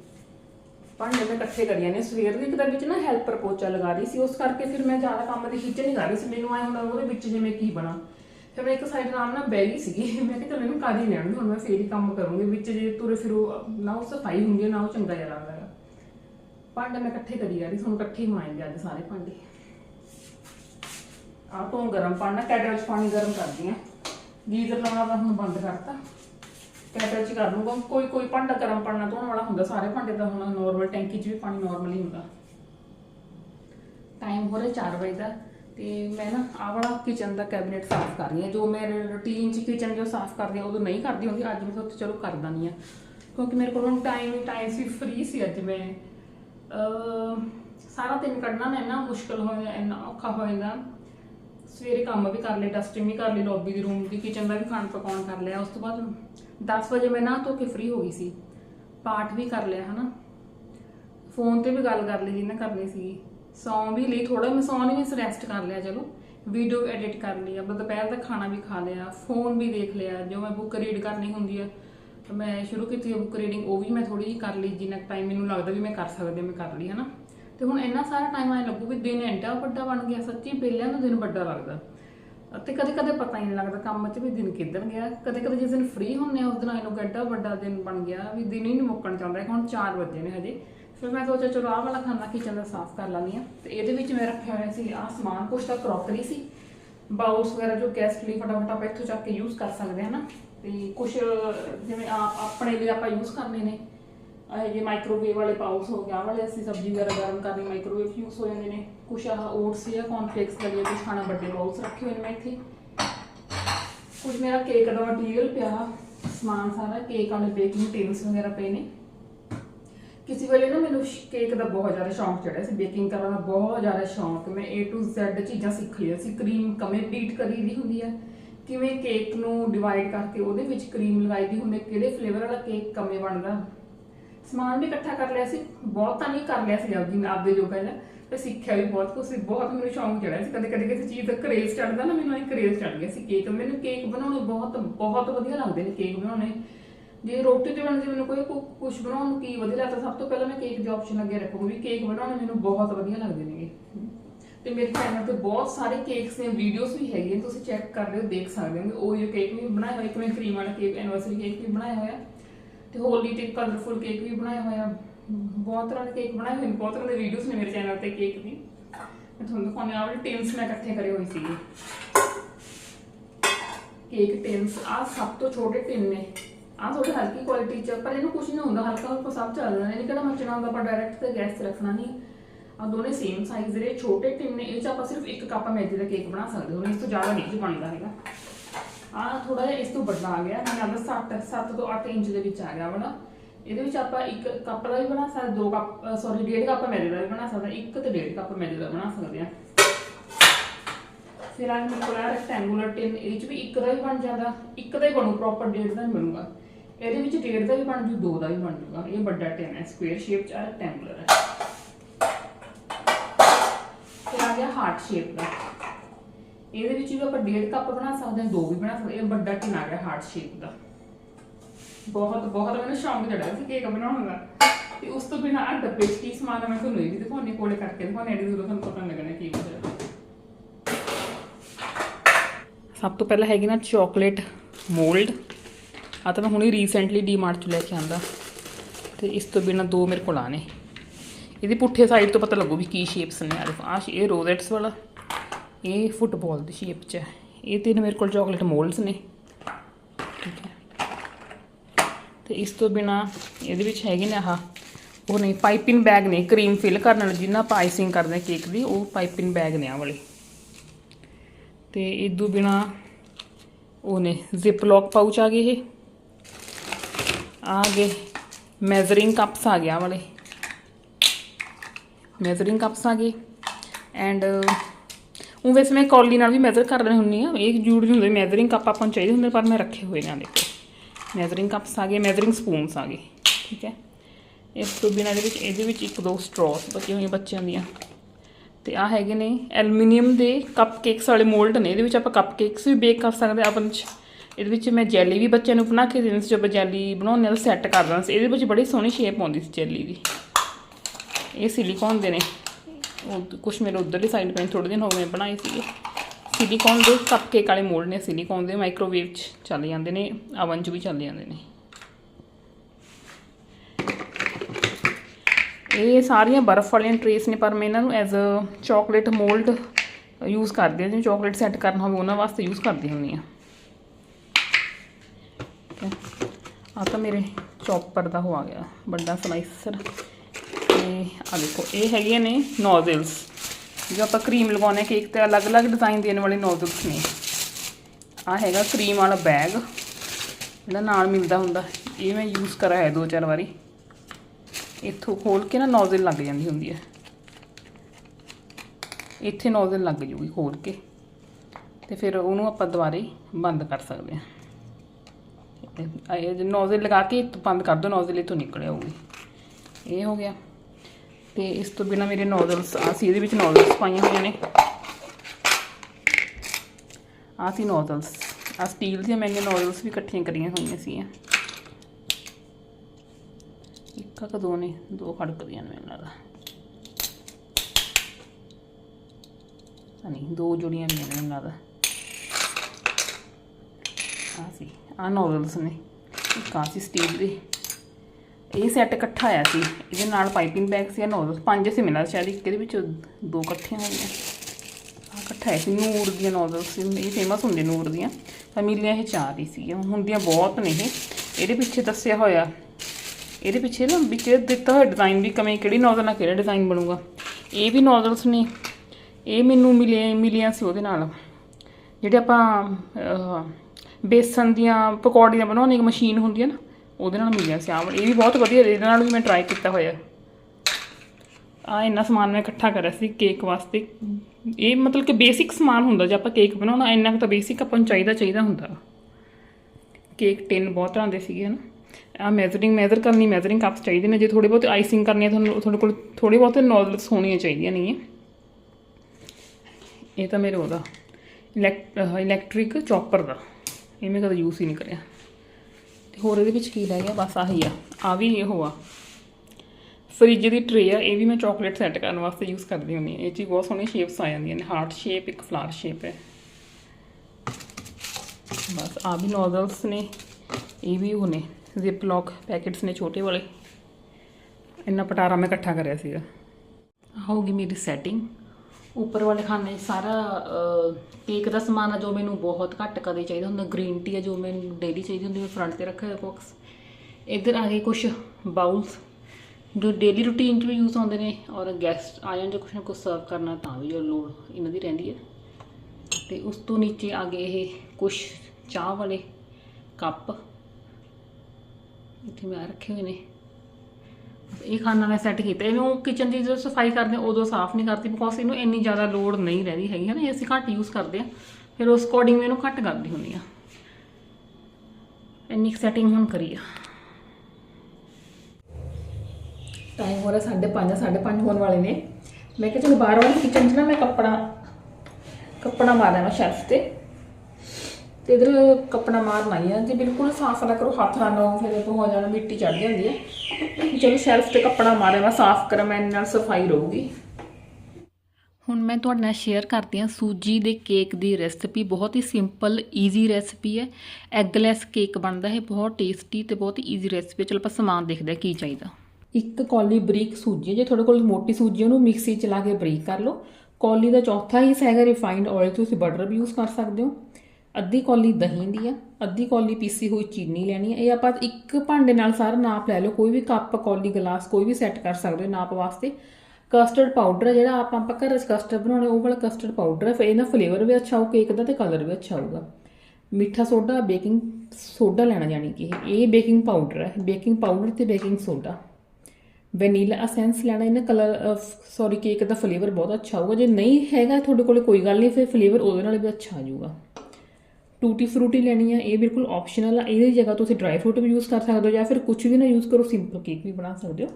ਭਾਂਡੇ ਮੈਂ ਇਕੱਠੇ ਕਰੀਆਂ ਨੇ, ਸਵੇਰ ਦੀ ਇੱਕ ਤਾਂ ਵਿੱਚ ਨਾ ਹੈਲਪਰ ਪੋਚਾ ਲਗਾ ਰਹੀ ਸੀ, ਉਸ ਕਰਕੇ ਫਿਰ ਮੈਂ ਜ਼ਿਆਦਾ ਕੰਮ ਦੀ ਖਿੱਚ ਨਹੀਂ ਕਰ ਰਹੀ ਸੀ, ਮੈਨੂੰ ਆਇਆ ਹੁੰਦਾ ਉਹਦੇ ਵਿੱਚ ਜਿਵੇਂ ਕੀ ਬਣਾ। ਫਿਰ ਮੈਂ ਇੱਕ ਸਾਈਡ ਨਾਲ ਨਾ ਬਹਿ ਗਈ ਸੀਗੀ, ਮੈਂ ਕਿਹਾ ਚੱਲ ਮੈਨੂੰ ਕਰ ਹੀ ਲੈਣ ਹੁਣ ਮੈਂ ਫੇਰ ਹੀ ਕੰਮ ਕਰੂੰਗੀ, ਵਿੱਚ ਜੇ ਤੁਰੇ ਫਿਰੋ ਨਾ ਉਹ ਸਫ਼ਾਈ ਹੁੰਦੀ ਹੈ ਨਾ ਉਹ ਚੰਗਾ ਜਿਹਾ ਲੱਗਦਾ ਹੈ ਭਾਂਡੇ ਮੈਂ ਇਕੱਠੇ ਕਰੀ ਜਾ ਰਹੀ ਸੀ, ਹੁਣ ਇਕੱਠੇ ਹੀ ਮਾਂਜਦੇ ਅੱਜ ਸਾਰੇ ਭਾਂਡੇ। ਆਹ ਤੋਂ ਗਰਮ ਪਾਣਾ ਕੈਟਲ 'ਚ ਪਾਣੀ ਗਰਮ ਕਰਦੀ ਆ। ਗੀਜ਼ਰ ਲਾਉਣਾ ਤਾਂ ਹੁਣ ਬੰਦ ਕਰਤਾ। ਕੈਟਲ 'ਚ ਕਰ ਲੂੰਗਾ ਕੋਈ ਕੋਈ ਭਾਂਡਾ ਗਰਮ ਪਾਣਾ ਧੋਣ ਵਾਲਾ ਹੁੰਦਾ, ਸਾਰੇ ਭਾਂਡੇ ਦਾ ਹੁਣ ਨੋਰਮਲ ਟੈਂਕੀ 'ਚ ਵੀ ਪਾਣੀ ਨੋਰਮਲ ਹੀ ਹੁੰਦਾ। ਟਾਈਮ ਹੋ ਰਿਹਾ 4 ਵਜੇ ਦਾ, ਤੇ ਮੈਂ ਨਾ ਆਹ ਵਾਲਾ ਕਿਚਨ ਦਾ ਕੈਬਨਿਟ ਸਾਫ਼ ਕਰ ਰਹੀ ਹਾਂ। ਜੋ ਮੈਂ ਰੂਟੀਨ 'ਚ ਕਿਚਨ ਜੋ ਸਾਫ਼ ਕਰਦੀ ਹਾਂ, ਉਦੋਂ ਨਹੀਂ ਕਰਦੀ ਹੁੰਦੀ, ਅੱਜ ਮੈਂ ਸੋਚ ਚਲੋ ਕਰਦਾ ਨਹੀਂ ਹਾਂ। ਕਿਉਂਕਿ ਮੇਰੇ ਕੋਲ ਹੁਣ ਟਾਈਮ ਹੀ ਟਾਈਮ ਸੀ ਫ੍ਰੀ ਸੀ ਅੱਜ ਮੈਂ। ਸਾਰਾ ਦਿਨ ਕੱਢਣਾ ਨਾ ਇੰਨਾ ਮੁਸ਼ਕਲ ਹੋ ਜਾਂਦਾ, ਇੰਨਾ ਔਖਾ ਹੋ ਜਾਂਦਾ। ਸਵੇਰੇ ਕੰਮ ਵੀ ਕਰ ਲਏ ਡਸਟਿੰਗ ਵੀ ਕਰ ਲਈ ਲੌਬੀ ਦੀ ਰੂਮ ਦੀ ਕਿਚਨ ਦਾ ਵੀ ਖਾਣ ਪਕਾਉਣ ਕਰ ਲਿਆ, ਉਸ ਤੋਂ ਬਾਅਦ 10 ਵਜੇ ਮੈਂ ਨਾ ਧੋ ਕੇ ਫ੍ਰੀ ਹੋ ਗਈ ਸੀ। ਪਾਠ ਵੀ ਕਰ ਲਿਆ, ਹਨਾ। ਫੋਨ ਤੇ ਵੀ ਗੱਲ ਕਰ ਲਈ ਜਿਹਨੇ ਕਰਨੀ ਸੀ। ਸੌਂ ਵੀ ਲਈ ਥੋੜਾ ਮੈਂ ਸੌਂ ਨਹੀਂ ਰੈਸਟ ਕਰ ਲਿਆ, ਚਲੋ। ਵੀਡੀਓ ਐਡਿਟ ਕਰ ਲਈ, ਆਪਣਾ ਦੁਪਹਿਰ ਦਾ ਖਾਣਾ ਵੀ ਖਾ ਲਿਆ ਫੋਨ ਵੀ ਦੇਖ ਲਿਆ, ਜੋ ਮੈਂ ਬੁੱਕ ਰੀਡ ਕਰਨੀ ਹੁੰਦੀ ਆ, ਮੈਂ ਸ਼ੁਰੂ ਕੀਤੀ ਬੁੱਕ ਰੀਡਿੰਗ ਉਹ ਵੀ ਮੈਂ ਥੋੜੀ ਜਿਹੀ ਕਰ ਲਈ, ਜਿੰਨਾ ਟਾਈਮ ਮੈਨੂੰ ਲੱਗਦਾ ਵੀ ਮੈਂ ਕਰ ਸਕਦੀ ਮੈਂ ਕਰ ਲਈ, ਹਨਾ। ਤੇ ਹੁਣ ਇੰਨਾ ਸਾਰਾ ਟਾਈਮ ਆਏ ਲੱਗੂ ਵੀ ਦਿਨ ਐਂਡਾ ਵੱਡਾ ਬਣ ਗਿਆ, ਸੱਚੀ ਪਹਿਲਾਂ ਨੂੰ ਦਿਨ ਵੱਡਾ ਲੱਗਦਾ। ਅਤੇ ਕਦੇ ਕਦੇ ਪਤਾ ਹੀ ਨਹੀਂ ਲੱਗਦਾ ਕੰਮ 'ਚ ਵੀ ਦਿਨ ਕਿੱਧਰ ਗਿਆ। ਕਦੇ ਕਦੇ ਜਿਸ ਦਿਨ ਫ੍ਰੀ ਹੁੰਨੇ ਆ ਉਸ ਦਿਨ ਇਹਨੂੰ ਗੱਡਾ ਵੱਡਾ ਦਿਨ ਬਣ ਗਿਆ, ਵੀ ਦਿਨ ਹੀ ਨਹੀਂ ਮੁੱਕਣ ਚਾਹੁੰਦਾ ਹੁਣ 4 ਵਜੇ ਨੇ ਹਜੇ। ਫਿਰ ਮੈਂ ਸੋਚਿਆ, ਚਲੋ ਆਹ ਵਾਲਾ ਖਾਣਾ ਕਿਚਨ ਦਾ ਸਾਫ਼ ਕਰ ਲਾਂਗੀ ਆ ਤੇ ਇਹਦੇ ਵਿੱਚ ਮੈਂ ਰੱਖਿਆ ਹੋਇਆ ਸੀ, ਆਹ ਸਮਾਨ, ਕੁਛ ਤਾਂ ਕਰੋਕਰੀ ਸੀ। ਬਾਉਲਸ ਵਗੈਰਾ ਜੋ ਗੈਸਟ ਲਈ ਫਟਾਫਟ ਆਪਾਂ ਇੱਥੋਂ ਚੱਕ ਕੇ ਯੂਜ਼ ਕਰ ਸਕਦੇ ਹਾਂ ਨਾ। ਤੇ ਕੁਝ ਜਿਵੇਂ ਆ- ਆਪਣੇ ਲਈ ਆਪਾਂ ਯੂਜ਼ ਕਰਨੇ ਨੇ। ਇਹ ਜੇ ਮਾਈਕ੍ਰੋਵੇਵ ਵਾਲੇ ਪਾਉਸ ਹੋ ਗਿਆ ਵਾਲੇ ਅਸੀਂ ਸਬਜ਼ੀ ਵਗੈਰਾ ਗਰਮ ਕਰਨੀ ਮਾਈਕ੍ਰੋਵੇਵ ਯੂਜ਼ ਹੋ ਜਾਂਦੇ ਨੇ। ਕੁਛ ਆਹ ਓਟਸ ਜਾਂ ਕੌਰਨਫਲੇਕਸ ਦਾ ਕੁਛ ਖਾਣਾ, ਵੱਡੇ ਬਾਉਲਸ ਰੱਖੇ ਹੋਏ ਨੇ ਮੈਂ ਇੱਥੇ। ਕੁਝ ਮੇਰਾ ਕੇਕ ਦਾ ਮਟੀਰੀਅਲ ਪਿਆ, ਸਮਾਨ ਸਾਰਾ ਕੇਕ ਵਾਲੇ ਬੇਕਿੰਗ ਟਿਨਸ ਵਗੈਰਾ ਪਏ ਨੇ। ਕਿਸੇ ਵੇਲੇ ਨਾ ਮੈਨੂੰ ਕੇਕ ਦਾ ਬਹੁਤ ਜ਼ਿਆਦਾ ਸ਼ੌਂਕ ਚੜਿਆ ਸੀ ਬੇਕਿੰਗ ਕਰਨ ਦਾ ਬਹੁਤ ਜ਼ਿਆਦਾ ਸ਼ੌਂਕ। ਮੈਂ A to Z ਚੀਜ਼ਾਂ ਸਿੱਖ ਲਈਆਂ ਸੀ ਕਰੀਮ ਕਮੇ ਬੀਟ ਕਰੀ ਦੀ ਹੁੰਦੀ ਹੈ ਕਿਵੇਂ ਕੇਕ ਨੂੰ ਡਿਵਾਈਡ ਕਰਕੇ ਉਹਦੇ ਵਿੱਚ ਕਰੀਮ ਲਗਾਈ ਦੀ ਹੁੰਦੀ ਕਿਹੜੇ ਫਲੇਵਰ ਵਾਲਾ ਕੇਕ ਕਮੇ ਬਣਦਾ। ਸਮਾਨ ਵੀ ਇਕੱਠਾ ਕਰ ਲਿਆ ਸੀ, ਬਹੁਤ ਤਾਂ ਨਹੀਂ ਕਰ ਲਿਆ ਸੀ ਆਪਦੀ, ਆਪਦੇ ਜੋਗਾ ਜਿਹਾ, ਤੇ ਸਿੱਖਿਆ ਵੀ ਬਹੁਤ ਕੁਝ ਸੀ ਬਹੁਤ ਮੈਨੂੰ ਸ਼ੌਂਕ ਚੜਿਆ ਸੀ। ਕਦੇ ਕਦੇ ਕਿਸੇ ਚੀਜ਼ ਦਾ ਕਰੇਜ਼ ਚੜਦਾ ਨਾ, ਮੈਨੂੰ ਇਹ ਕਰੇਜ਼ ਚੜ ਗਿਆ ਸੀ ਕੇਕ ਮੈਨੂੰ ਕੇਕ ਬਣਾਉਣੇ ਬਹੁਤ ਬਹੁਤ ਵਧੀਆ ਲੱਗਦੇ ਨੇ ਕੇਕ ਬਣਾਉਣੇ। ਜੇ ਰੋਟੀ ਤੇ ਬਣਦੀ, ਮੈਨੂੰ ਕੋਈ ਕੁਝ ਬਣਾਉਣ ਨੂੰ ਕੀ ਵਧੀਆ ਲੱਗਦਾ, ਸਭ ਤੋਂ ਪਹਿਲਾਂ ਮੈਂ ਕੇਕ ਦੀ ਆਪਸ਼ਨ ਅੱਗੇ ਰੱਖੂੰਗੀ ਵੀ ਕੇਕ ਬਣਾਉਣੇ ਮੈਨੂੰ ਬਹੁਤ ਵਧੀਆ ਲੱਗਦੇ ਨੇਗੇ ਤੇ ਮੇਰੇ ਚੈਨਲ ਤੇ ਬਹੁਤ ਸਾਰੇ ਕੇਕਸ ਦੀਆਂ ਵੀਡੀਓਜ਼ ਵੀ ਹੈਗੀਆਂ, ਤੁਸੀਂ ਚੈੱਕ ਕਰ ਲਿਓ, ਦੇਖ ਸਕਦੇ ਹੋ ਉਹ ਇਹ ਕੇਕ ਵੀ ਬਣਾਇਆ ਹੋਇਆ, ਇੱਕ ਮੈਂ ਕਰੀਮ ਵਾਲਾ ਕੇਕ ਐਨੀਵਰਸਰੀ ਕੇਕ ਵੀ ਬਣਾਇਆ ਹੋਇਆ। ਤੇ ਹੋਲੀ ਤੇ ਕਲਰਫੁਲ ਕੇਕ ਵੀ ਬਣਾਇਆ ਹੋਇਆ ਬਹੁਤ ਤਰ੍ਹਾਂ ਦੇ ਕੇਕ ਬਣਾਏ ਹੋਏ ਨੇ, ਬਹੁਤ ਤਰ੍ਹਾਂ ਦੇ ਵੀਡੀਓਜ਼ ਨੇ ਮੇਰੇ ਚੈਨਲ ਤੇ ਕੇਕ ਦੀ। ਮੈਂ ਤੁਹਾਨੂੰ ਦਿਖਾਉਂਦੀ ਆ ਵਾਲੇ ਟਿਨਸ ਮੈਂ ਇਕੱਠੇ ਕਰੇ ਹੋਏ ਸੀਗੇ। ਕੇਕ ਟਿਨਸ ਆ ਸਭ ਤੋਂ ਛੋਟੇ ਟਿਨ ਨੇ। ਆ ਥੋੜੀ ਹਲਕੀ ਕੁਆਲਿਟੀ ਚ ਪਰ ਇਹਨੂੰ ਕੁਝ ਨਹੀਂ ਹੁੰਦਾ, ਹਲਕਾ ਹਲਕਾ ਸਭ ਚੱਲ ਜਾਂਦਾ। ਨਹੀਂ ਕਿਹੜਾ ਮੱਚਣਾ ਹੁੰਦਾ, ਆਪਾਂ ਡਾਇਰੈਕਟ ਤੇ ਗੈਸ ਤੇ ਰੱਖਣਾ ਨਹੀਂ। ਆ ਦੋਨੇ ਸੇਮ ਸਾਈਜ਼ ਦੇ ਛੋਟੇ ਟਿਨ ਨੇ, ਇਹ ਚ ਆਪਾਂ ਸਿਰਫ ਇੱਕ ਕੱਪ ਮੈਦੇ ਦਾ ਕੇਕ ਬਣਾ ਸਕਦੇ ਹਾਂ ਇਸ ਤੋਂ ਜ਼ਿਆਦਾ ਨਹੀਂ ਬਣਦਾ ਹੈਗਾ। ਆ ਥੋੜਾ ਜਿਹਾ ਇਸ ਤੋਂ ਵੱਡਾ ਆ ਗਿਆ ਮੈਨੂੰ ਲੱਗਦਾ 7 7 ਤੋਂ 8 ਇੰਚ ਦੇ ਵਿੱਚ ਆ ਗਿਆ ਵਣਾ ਇਹਦੇ ਵਿੱਚ ਆਪਾਂ ਇੱਕ ਕੱਪ ਦਾ ਵੀ ਬਣਾ ਸਕਦੇ, ਦੋ ਕੱਪ ਸੌਰੀ ਡੇਢ ਕੱਪ ਮੈਦੇ ਦਾ ਵੀ ਬਣਾ ਸਕਦੇ ਇੱਕ ਤੇ ਡੇਢ ਕੱਪ ਮੈਦੇ ਦਾ ਬਣਾ ਸਕਦੇ ਆ ਫਿਰ ਆਹ ਨਿਕੋਲਾ ਰੈਕਟੈਂਗੂਲਰ ਟਿਨ ਇਹਦੇ ਵਿੱਚ ਵੀ ਇੱਕ ਦਾ ਵੀ ਬਣ ਜਾਂਦਾ, ਇੱਕ ਦਾ ਹੀ ਬਣੂ ਪ੍ਰੋਪਰ ਡੇਢ ਦਾ ਬਣੂਗਾ। ਇਹਦੇ ਵਿੱਚ ਡੇਢ ਦਾ ਵੀ ਬਣ ਜੂ, ਦੋ ਦਾ ਵੀ ਬਣ ਜੂਗਾ। ਇਹ ਵੱਡਾ ਟਿਨ ਹੈ ਸਕੁਅਰ ਸ਼ੇਪ ਚ ਰੈਕਟੈਂਗੂਲਰ ਹੈ। ਫਿਰ ਆ ਗਿਆ ਹਾਰਟ ਸ਼ੇਪ ਦਾ। ਇਹਦੇ ਵਿੱਚ ਵੀ ਆਪਾਂ ਡੇਢ ਕੱਪ ਬਣਾ ਸਕਦੇ ਹਾਂ, ਦੋ ਵੀ ਬਣਾ ਸਕਦੇ ਇਹ ਵੱਡਾ ਟਿਨ ਆ ਗਿਆ ਹਾਰਟ ਸ਼ੇਪ ਦਾ। ਬਹੁਤ ਬਹੁਤ ਮੈਨੂੰ ਸ਼ੌਂਕ ਚੜਿਆ ਸੀ ਕੇਕ ਬਣਾਉਣ ਦਾ। ਤੇ ਉਸ ਤੋਂ ਬਿਨਾਂ ਆ ਡੱਬੇ 'ਚ ਕੀ ਸਮਾਨ ਮੈਂ ਤੁਹਾਨੂੰ ਇਹ ਵੀ ਦਿਖਾਉਣੀ ਕੋਲੇ ਕਰਕੇ ਦਿਖਾਉਣੀ ਐਡੀ ਦੂਰੋਂ ਤੁਹਾਨੂੰ ਪਤਾ ਲੱਗਣਾ ਕੀ ਬਚਿਆ ਸਭ ਤੋਂ ਪਹਿਲਾਂ ਹੈਗੀ ਨਾ ਚਾਕਲੇਟ ਮੋਲਡ ਆ ਤਾਂ ਮੈਂ ਹੁਣੇ ਰੀਸੈਂਟਲੀ ਡੀਮਾਰਟ ਚ ਲੈ ਕੇ ਆਂਦਾ। ਤੇ ਇਸ ਤੋਂ ਬਿਨਾਂ ਦੋ ਮੇਰੇ ਕੋਲ ਆ ਇਹਦੀ ਪੁੱਠੇ ਸਾਈਡ ਤੋਂ ਪਤਾ ਲੱਗੂ ਵੀ ਕੀ ਸ਼ੇਪਸ ਨੇ ਆ ਦੇਖੋ ਆ ਇਹ ਰੋਜ਼ੇਟਸ ਵਾਲਾ। ਇਹ ਫੁੱਟਬਾਲ ਦੀ ਸ਼ੇਪ ਚ ਹੈ। ਇਹ ਤਿੰਨ ਮੇਰੇ ਕੋਲ ਚਾਕਲੇਟ ਮੋਲਡਸ ਨੇ। ਠੀਕ ਹੈ। ਤੇ ਇਸ ਤੋਂ ਬਿਨਾ ਇਹਦੇ ਵਿੱਚ ਹੈਗੇ ਨੇ ਆਹ, ਉਹ ਨਹੀਂ ਪਾਈਪਿੰਗ ਬੈਗ ਨੇ ਕਰੀਮ ਫਿਲ ਕਰਨ ਵਾਲੇ ਜਿੰਨਾ ਆਪਾਂ ਆਈਸਿੰਗ ਕਰਦੇ ਕੇਕ ਦੀ, ਉਹ ਪਾਈਪਿੰਗ ਬੈਗ ਨੇ ਆ ਵਾਲੇ। ਤੇ ਇਦੋਂ ਬਿਨਾ ਉਹ ਨੇ ਜ਼ਿਪ ਲੌਕ ਪਾਊਚ ਆ ਗਏ ਇਹ। ਆ ਗਏ ਮੈਜ਼ਰਿੰਗ ਕੱਪਸ ਆ ਗਿਆ ਵਾਲੇ। ਮੈਜ਼ਰਿੰਗ ਕੱਪਸ ਆ ਗਏ। ਐਂਡ ਉਹ ਵੈਸੇ ਮੈਂ ਕੌਲੀ ਨਾਲ ਵੀ ਮੈਜ਼ਰ ਕਰ ਰਹੀ ਹੁੰਨੀ ਆ ਇਹ ਜ਼ਰੂਰੀ ਹੁੰਦੇ ਹੁੰਦਾ ਮੈਜ਼ਰਿੰਗ ਕੱਪ ਆਪਾਂ ਨੂੰ ਚਾਹੀਦੇ ਹੁੰਦੇ, ਪਰ ਮੈਂ ਰੱਖੇ ਹੋਏ ਨੇ ਦੇਖੋ। ਮੈਜ਼ਰਿੰਗ ਕੱਪਸ ਆ ਗਏ ਮੈਜ਼ਰਿੰਗ ਸਪੂਨਸ ਆ ਗਏ, ਠੀਕ ਹੈ? ਇਸ ਤੋਂ ਬਿਨਾਂ ਦੇ ਵਿੱਚ, ਇਹਦੇ ਵਿੱਚ ਇੱਕ ਦੋ ਸਟ੍ਰੋਸ ਬਚੀਆਂ ਹੋਈਆਂ ਬੱਚਿਆਂ ਦੀਆਂ। ਤੇ ਆ ਹੈਗੇ ਨੇ ਐਲੂਮੀਨੀਅਮ ਦੇ ਕੱਪ ਕੇਕਸ ਵਾਲੇ ਮੋਲਡ ਨੇ। ਇਹਦੇ ਵਿੱਚ ਆਪਾਂ ਕੱਪ ਕੇਕਸ ਵੀ ਬੇਕ ਕਰ ਸਕਦੇ ਆਪਾਂ ਚ। ਇਹਦੇ ਵਿੱਚ ਮੈਂ ਜੈਲੀ ਵੀ ਬੱਚਿਆਂ ਨੂੰ ਬਣਾ ਕੇ ਦੇਣੀ ਸੀ। ਜਦੋਂ ਜੈਲੀ ਬਣਾਉਣ ਨਾਲ ਸੈੱਟ ਕਰ ਦੇਣਾ ਸੀ। ਇਹਦੇ ਵਿੱਚ ਬੜੀ ਸੋਹਣੀ ਸ਼ੇਪ ਆਉਂਦੀ ਸੀ ਜੈਲੀ ਦੀ। ਇਹ ਸਿਲੀਕੋਨ ਦੇ ਨੇ। ਉਹ ਕੁਝ ਮੇਰੇ ਉਧਰਲੀ ਸਾਈਡ ਪੈ ਥੋੜੇ ਦਿਨ ਹੋ ਗਏ ਬਣਾਏ ਸੀਗੇ। ਸਿਲੀਕੋਨ ਦੇ ਕੱਪ ਕੇਕ ਵਾਲੇ ਮੋਲਡ ਨੇ ਸਿਲੀਕੋਨ ਦੇ ਮਾਈਕ੍ਰੋਵੇਵ 'ਚ ਚੱਲ ਜਾਂਦੇ ਨੇ ਅਵਨ 'ਚ ਵੀ ਚੱਲ ਜਾਂਦੇ ਨੇ। ਇਹ ਸਾਰੀਆਂ ਬਰਫ਼ ਵਾਲੀਆਂ ਟਰੇਸ ਨੇ, ਪਰ ਮੈਂ ਇਹਨਾਂ ਨੂੰ as a chocolate mould use ਕਰਦੀ ਹਾਂ, ਜਿਵੇਂ ਚਾਕਲੇਟ ਸੈੱਟ ਕਰਨਾ ਹੋਵੇ, ਉਹਨਾਂ ਵਾਸਤੇ ਯੂਜ਼ ਕਰਦੀ ਹੁੰਦੀ ਹਾਂ। ਆ ਤਾਂ ਮੇਰੇ ਚੌਪਰ ਦਾ ਹੋ ਆ ਗਿਆ, ਵੱਡਾ ਸਲਾਈਸਰ ਤੇ ਆ ਦੇਖੋ, ਇਹ ਹੈਗੀਆਂ ਨੇ ਨੋਜ਼ਲਸ। ਜੋ ਆਪਾਂ ਕਰੀਮ ਲਗਾਉਣੇ ਕੇਕ ਤੇ ਅਲੱਗ-ਅਲੱਗ ਡਿਜ਼ਾਈਨ ਦੇਣ ਵਾਲੇ ਨੋਜ਼ਲਸ ਨੇ। ਆ ਹੈਗਾ ਕਰੀਮ ਵਾਲਾ ਬੈਗ। ਇਹਦਾ ਨਾਲ ਮਿਲਦਾ ਹੁੰਦਾ, ਇਹ ਮੈਂ ਯੂਜ਼ ਕਰਾ ਹੈ ਦੋ ਚਾਰ ਵਾਰੀ। ਇੱਥੋਂ ਖੋਲ ਕੇ ਨਾ ਨੋਜ਼ਲ ਲੱਗ ਜਾਂਦੀ ਹੁੰਦੀ ਹੈ। ਇੱਥੇ ਨੋਜ਼ਲ ਲੱਗ ਜੂਗੀ ਖੋਲ ਕੇ। ਤੇ ਫਿਰ ਉਹਨੂੰ ਆਪਾਂ ਦੁਬਾਰੇ ਬੰਦ ਕਰ ਸਕਦੇ ਹਾਂ। ਇਹ ਨੋਜ਼ਲ ਲਗਾ ਕੇ ਬੰਦ ਕਰ ਦੋ, ਨੋਜ਼ਲ ਇਥੋਂ ਨਿਕਲ ਆਊਗੀ। ਇਹ ਹੋ ਗਿਆ। ਤੇ ਇਸ ਤੋਂ ਬਿਨਾ ਮੇਰੇ ਨੋਜ਼ਲਸ ਆ ਸੀ ਇਹਦੇ ਵਿੱਚ ਨੋਜ਼ਲਸ ਪਾਈਆਂ ਹੋਈਆਂ ਨੇ। ਆ ਸੀ ਨੋਜ਼ਲਸ ਆ ਸਟੀਲ ਦੀਆਂ ਮੈਨੇ ਨੋਜ਼ਲਸ ਵੀ ਇਕੱਠੀਆਂ ਕਰੀਆਂ ਹੋਈਆਂ ਸੀ ਇੱਕ ਕਿ ਦੋ ਨੇ? ਦੋ ਖੜਕਦੀਆਂ ਨੇ ਮੈਨੂੰ ਲੱਗਦਾ ਨਹੀਂ, ਦੋ ਜੁੜੀਆਂ ਨੇ ਮੈਨੂੰ ਲੱਗਦਾ ਆ ਸੀ ਆ ਨੋਜ਼ਲਸ ਨੇ। ਇੱਕ ਆ ਸੀ ਸਟੀਲ ਦੇ। ਇਹ ਸੈੱਟ ਇਕੱਠਾ ਆਇਆ ਸੀ, ਇਹਦੇ ਨਾਲ ਪਾਈਪਿੰਗ ਬੈਗ ਸੀ ਨੋਜ਼ਲਸ ਪੰਜ ਸੀ ਮਿਲਦਾ ਸ਼ਾਇਦ ਇੱਕ, ਇਹਦੇ ਵਿੱਚ ਦੋ ਇਕੱਠੀਆਂ ਹੋਈਆਂ। ਆ ਇਕੱਠਾ ਆਇਆ ਸੀ, ਨੂਰ ਦੀਆਂ ਨੋਜ਼ਲਸ ਸੀ ਇਹ ਫੇਮਸ ਹੁੰਦੇ ਨੂਰ ਦੀਆਂ। ਤਾਂ ਮਿਲੀਆਂ ਇਹ ਚਾਰ ਹੀ ਸੀਗੀਆਂ, ਹੁੰਦੀਆਂ ਬਹੁਤ ਨੇ ਇਹ। ਇਹਦੇ ਪਿੱਛੇ ਦੱਸਿਆ ਹੋਇਆ, ਇਹਦੇ ਪਿੱਛੇ ਨਾ ਵਿੱਚ ਦਿੱਤਾ ਹੋਇਆ ਡਿਜ਼ਾਈਨ ਵੀ ਕਵੇਂ, ਕਿਹੜੀ ਨੋਜ਼ਲ ਨਾਲ ਕਿਹੜਾ ਡਿਜ਼ਾਈਨ ਬਣੂਗਾ। ਇਹ ਵੀ ਨੋਜ਼ਲਸ ਨੇ, ਇਹ ਮੈਨੂੰ ਮਿਲੇ, ਮਿਲੀਆਂ ਸੀ ਉਹਦੇ ਨਾਲ। ਜਿਹੜੇ ਆਪਾਂ ਬੇਸਨ ਦੀਆਂ ਪਕੌੜੀਆਂ ਬਣਾਉਣ ਦੀ ਮਸ਼ੀਨ ਹੁੰਦੀ ਹੈ ਨਾ ਉਹਦੇ ਨਾਲ ਮਿਲਿਆ ਸੀ। ਆਹ ਇਹ ਵੀ ਬਹੁਤ ਵਧੀਆ ਇਹਦੇ ਨਾਲ ਵੀ ਮੈਂ ਟਰਾਈ ਕੀਤਾ ਹੋਇਆ। ਆ ਇੰਨਾ ਸਮਾਨ ਮੈਂ ਇਕੱਠਾ ਕਰਿਆ ਸੀ ਕੇਕ ਵਾਸਤੇ। ਇਹ ਮਤਲਬ ਕਿ ਬੇਸਿਕ ਸਮਾਨ ਹੁੰਦਾ ਜੇ ਆਪਾਂ ਕੇਕ ਬਣਾਉਣਾ, ਇੰਨਾ ਕੁ ਤਾਂ ਬੇਸਿਕ ਆਪਾਂ ਨੂੰ ਚਾਹੀਦਾ ਚਾਹੀਦਾ ਹੁੰਦਾ। ਕੇਕ ਟਿਨ ਬਹੁਤ ਤਰ੍ਹਾਂ ਦੇ ਸੀਗੇ, ਹਨ। ਆ ਮੈਜ਼ਰਿੰਗ ਮੈਜ਼ਰ ਕਰਨੀ ਮੈਜ਼ਰਿੰਗ ਕੱਪਸ ਚਾਹੀਦੇ ਨੇ। ਜੇ ਥੋੜੇ ਬਹੁਤ ਆਈਸਿੰਗ ਕਰਨੀ ਹੈ, ਤੁਹਾਨੂੰ ਤੁਹਾਡੇ ਕੋਲ ਥੋੜੇ ਬਹੁਤ ਨੋਜ਼ਲਸ ਹੋਣੀਆਂ ਚਾਹੀਦੀਆਂ ਨਹੀਂ ਇਹ ਤਾਂ ਮੇਰੇ ਉਹਦਾ ਇਲੈਕਟ੍ਰਿਕ ਚੌਪਰ ਦਾ। ਇਹ ਮੈਂ ਕਦੇ ਯੂਜ਼ ਹੀ ਨਹੀਂ ਕਰਿਆ। ਹੋਰ ਇਹਦੇ ਵਿੱਚ ਕੀ ਰਹਿ ਗਿਆ? ਬਸ ਆਹੀ ਆ। ਆ ਵੀ ਇਹੋ ਆ ਫ੍ਰਿਜ ਦੀ ਟਰੇ ਆ, ਇਹ ਵੀ ਮੈਂ ਚਾਕਲੇਟ ਸੈੱਟ ਕਰਨ ਵਾਸਤੇ ਯੂਜ਼ ਕਰਦੀ ਹੁੰਦੀ ਹਾਂ। ਇਹ 'ਚ ਬਹੁਤ ਸੋਹਣੀ ਸ਼ੇਪਸ ਆ ਜਾਂਦੀਆਂ ਨੇ। ਹਾਰਟ ਸ਼ੇਪ ਇੱਕ ਫਲਾਰ ਸ਼ੇਪ ਹੈ। ਬਸ ਆ ਵੀ ਨੋਜ਼ਲਸ ਨੇ। ਇਹ ਵੀ ਉਹ ਨੇ। ਜ਼ਿਪ ਲੌਕ ਪੈਕੇਟਸ ਨੇ ਛੋਟੇ ਵਾਲੇ। ਇੰਨਾ ਪਟਾਰਾ ਮੈਂ ਇਕੱਠਾ ਕਰਿਆ ਸੀਗਾ। ਆਹ ਹੋਗੀ ਮੇਰੀ ਸੈਟਿੰਗ ਉੱਪਰ ਵਾਲੇ ਖਾਨੇ ਸਾਰਾ ਕੇਕ ਦਾ ਸਮਾਨ ਆ ਜੋ ਮੈਨੂੰ ਬਹੁਤ ਘੱਟ ਕਦੇ ਚਾਹੀਦਾ ਹੁੰਦਾ ਗ੍ਰੀਨ ਟੀ ਆ ਜੋ ਮੈਨੂੰ ਡੇਲੀ ਚਾਹੀਦੀ ਹੁੰਦੀ ਮੈਂ ਫਰੰਟ ਤੇ ਰੱਖਿਆ ਹੋਇਆ ਬਾਕਸ ਇੱਧਰ ਆ ਗਏ ਕੁਝ ਬਾਉਲਸ ਜੋ ਡੇਲੀ ਰੂਟੀਨ 'ਚ ਵੀ ਯੂਜ਼ ਹੁੰਦੇ ਨੇ ਔਰ ਗੈਸਟ ਆ ਜਾਣ ਜੇ ਕੁਛ ਨਾ ਕੁਛ ਸਰਵ ਕਰਨਾ ਤਾਂ ਵੀ ਜੋ ਲੋੜ ਇਹਨਾਂ ਦੀ ਰਹਿੰਦੀ ਹੈ ਤੇ ਉਸ ਤੋਂ ਨੀਚੇ ਆ ਗਏ ਇਹ ਕੁਝ ਚਾਹ ਵਾਲੇ ਕੱਪ। ਇੱਥੇ ਮੈਂ ਰੱਖੇ ਹੋਏ ਨੇ। ਇਹ ਖਾਣਾ ਮੈਂ ਸੈੱਟ ਕੀਤਾ। ਇਹਨੂੰ ਕਿਚਨ ਦੀ ਜਦੋਂ ਸਫ਼ਾਈ ਕਰਦੇ ਉਦੋਂ ਸਾਫ਼ ਨਹੀਂ ਕਰਦੀ ਬਿਕੋਜ਼ ਇਹਨੂੰ ਇੰਨੀ ਜ਼ਿਆਦਾ ਲੋਡ ਨਹੀਂ ਰਹਿੰਦੀ ਹੈਗੀ ਹੈ ਨਾ ਇਹ ਅਸੀਂ ਘੱਟ ਯੂਜ਼ ਕਰਦੇ ਹਾਂ। ਫਿਰ ਉਸ ਅਕੋਰਡਿੰਗ ਮੈਂ ਇਹਨੂੰ ਘੱਟ ਕਰਦੀ ਹੁੰਦੀ ਆ ਇੰਨੀ ਸੈਟਿੰਗ ਹੁਣ ਕਰੀ ਆ ਟਾਈਮ ਹੋ ਰਿਹਾ 5:30 5:30 ਹੋਣ ਵਾਲੇ ਨੇ। ਮੈਂ ਕਿਹਾ ਚਲੋ ਬਾਹਰ ਵਾਲੀ ਕਿਚਨ 'ਚ ਨਾ ਮੈਂ ਕੱਪੜਾ ਕੱਪੜਾ ਮਾਰ ਦੇਣਾ ਸ਼ੈਲਫ ਤੇ। ਤੇ ਇਧਰ ਕੱਪੜਾ ਮਾਰਨਾ ਹੀ ਆ। ਜੇ ਬਿਲਕੁਲ ਸਾਫ਼ ਨਾ ਕਰੋ ਹੱਥ ਨਾਲ ਨਾ ਫਿਰ ਬਹੁਤ ਜ਼ਿਆਦਾ ਮਿੱਟੀ ਚੜ ਜਾਂਦੀ ਹੈ ਚਲੋ ਸ਼ੈਲਫ ਤੇ ਕੱਪੜਾ ਮਾਰਿਆ ਮੈਂ ਸਾਫ਼ ਕਰਾਂ ਮੈਂ ਨਾਲ ਸਫ਼ਾਈ ਰਹੂਗੀ। ਹੁਣ ਮੈਂ ਤੁਹਾਡੇ ਨਾਲ ਸ਼ੇਅਰ ਕਰਦੀ ਹਾਂ ਸੂਜੀ ਦੇ ਕੇਕ ਦੀ ਰੈਸਪੀ ਬਹੁਤ ਹੀ ਸਿੰਪਲ ਈਜ਼ੀ ਰੈਸਪੀ ਹੈ। ਐਗਲੈਸ ਕੇਕ ਬਣਦਾ ਹੈ ਬਹੁਤ ਟੇਸਟੀ ਤੇ ਬਹੁਤ ਹੀ ਈਜ਼ੀ ਰੈਸਪੀ ਚਲੋ ਆਪਾਂ ਸਮਾਨ ਦੇਖਦੇ ਹਾਂ ਕੀ ਚਾਹੀਦਾ। ਇੱਕ ਕੌਲੀ ਬਰੀਕ ਸੂਜੀ ਹੈ। ਜੇ ਤੁਹਾਡੇ ਕੋਲ ਮੋਟੀ ਸੂਜੀ ਹੈ, ਉਹਨੂੰ ਮਿਕਸੀ ਚ ਲਾ ਕੇ ਬਰੀਕ ਕਰ ਲਓ। ਕੌਲੀ ਦਾ ਚੌਥਾ ਹਿੱਸਾ ਹੈਗਾ ਰਿਫਾਈਨਡ ਆਇਲ ਤੁਸੀਂ ਬਟਰ ਵੀ ਯੂਜ਼ ਕਰ ਸਕਦੇ ਹੋ। ਅੱਧੀ ਕੌਲੀ ਦਹੀਂ ਦੀ ਆ, ਅੱਧੀ ਕੌਲੀ ਪੀਸੀ ਹੋਈ ਚੀਨੀ ਲੈਣੀ ਆ। ਇਹ ਆਪਾਂ ਇੱਕ ਭਾਂਡੇ ਨਾਲ ਸਾਰਾ ਨਾਪ ਲੈ ਲਓ, ਕੋਈ ਵੀ ਕੱਪ, ਕੌਲੀ, ਗਲਾਸ, ਕੋਈ ਵੀ ਸੈੱਟ ਕਰ ਸਕਦੇ ਹੋ ਨਾਪ ਵਾਸਤੇ। ਕਸਟਰਡ ਪਾਊਡਰ ਹੈ ਜਿਹੜਾ ਆਪਾਂ ਆਪਾਂ ਘਰ ਵਿੱਚ ਕਸਟਰਡ ਬਣਾਉਣੇ, ਉਹ ਵਾਲਾ ਕਸਟਰਡ ਪਾਊਡਰ ਹੈ ਫਿਰ ਇਹਦਾ ਫਲੇਵਰ ਵੀ ਅੱਛਾ ਆਊ ਕੇਕ ਦਾ ਤੇ ਕਲਰ ਵੀ ਅੱਛਾ ਆਊਗਾ ਮਿੱਠਾ ਸੋਡਾ ਬੇਕਿੰਗ ਸੋਡਾ ਲੈਣਾ ਜਾਣੀ ਕਿ ਇਹ। ਬੇਕਿੰਗ ਪਾਊਡਰ ਹੈ ਬੇਕਿੰਗ ਪਾਊਡਰ ਤੇ ਬੇਕਿੰਗ ਸੋਡਾ। ਵੈਨੀਲਾ ਐਸੈਂਸ ਲੈਣਾ, ਇਹਨਾਂ ਕਲਰ ਸੌਰੀ ਕੇਕ ਦਾ ਫਲੇਵਰ ਬਹੁਤ ਅੱਛਾ ਹੋਊਗਾ। ਜੇ ਨਹੀਂ ਹੈਗਾ ਤੁਹਾਡੇ ਕੋਲ ਕੋਈ ਗੱਲ ਨਹੀਂ, ਫਿਰ ਫਲੇਵਰ ਉਹਦੇ ਨਾਲ ਵੀ ਅੱਛਾ ਆ ਜਾਊਗਾ। ਟੂਟੀ ਫਰੂਟੀ ਲੈਣੀ ਆ, ਇਹ ਬਿਲਕੁਲ ਆਪਸ਼ਨਲ ਆ। ਇਹਦੀ ਜਗ੍ਹਾ ਤੁਸੀਂ ਡਰਾਈ ਫਰੂਟ ਵੀ ਯੂਜ਼ ਕਰ ਸਕਦੇ ਹੋ ਜਾਂ ਫਿਰ ਕੁਝ ਵੀ ਨਾ ਯੂਜ਼ ਕਰੋ ਸਿੰਪਲ ਕੇਕ ਵੀ ਬਣਾ ਸਕਦੇ ਹੋ।